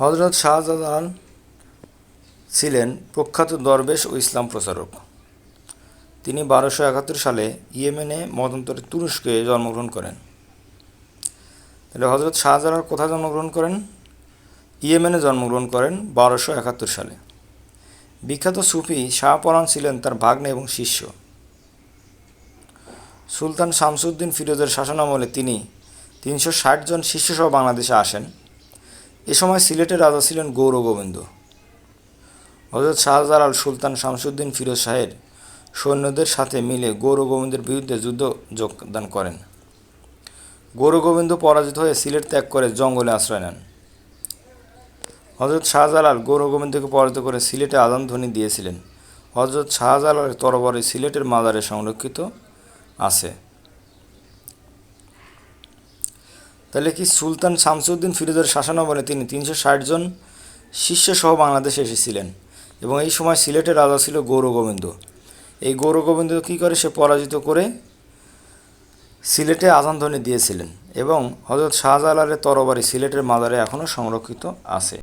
হজরত শাহজালাল ছিলেন প্রখ্যাত দরবেশ ও ইসলাম প্রচারক। তিনি বারোশো একাত্তর সালে ইয়েমেনে মতান্তরে তুরস্কে জন্মগ্রহণ করেন। তাহলে হজরত শাহজালাল কোথায় জন্মগ্রহণ করেন? ইয়েমেনে জন্মগ্রহণ করেন বারোশো একাত্তর সালে। বিখ্যাত সুফি শাহপরাণ ছিলেন তার ভাগ্নে এবং শিষ্য। সুলতান শামসুদ্দিন ফিরোজের শাসনামলে তিনি তিনশো ষাট জন শিষ্যসহ বাংলাদেশে আসেন। এ সময় সিলেটের রাজা ছিলেন গৌর গোবিন্দ। হজরত শাহজালাল সুলতান শামসুদ্দিন ফিরোজ শাহের সৈন্যদের সাথে মিলে গৌর গোবিন্দের বিরুদ্ধে যুদ্ধ যোগদান করেন। গৌর গোবিন্দ পরাজিত হয়ে সিলেট ত্যাগ করে জঙ্গলে আশ্রয় নেন। হজরত শাহজালাল গৌর গোবিন্দকে পরাজিত করে সিলেটে আদান ধ্বনি দিয়েছিলেন। হজরত শাহজালালের তরবারি সিলেটের মাজারে সংরক্ষিত আছে। তাহলে কি সুলতান শামসুদ্দিন ফিরোজের শাসনামলে তিনি তিনশো ষাট জন শিষ্যসহ বাংলাদেশে এসেছিলেন এবং এই সময় সিলেটের রাজা ছিল গৌরগোবিন্দ এই গৌরগোবিন্দ কী করে? সে পরাজিত করে সিলেটে আজানধ্বনি দিয়েছিলেন এবং হজরত শাহজালালের তরবারি সিলেটের মাজারে এখনও সংরক্ষিত আছে।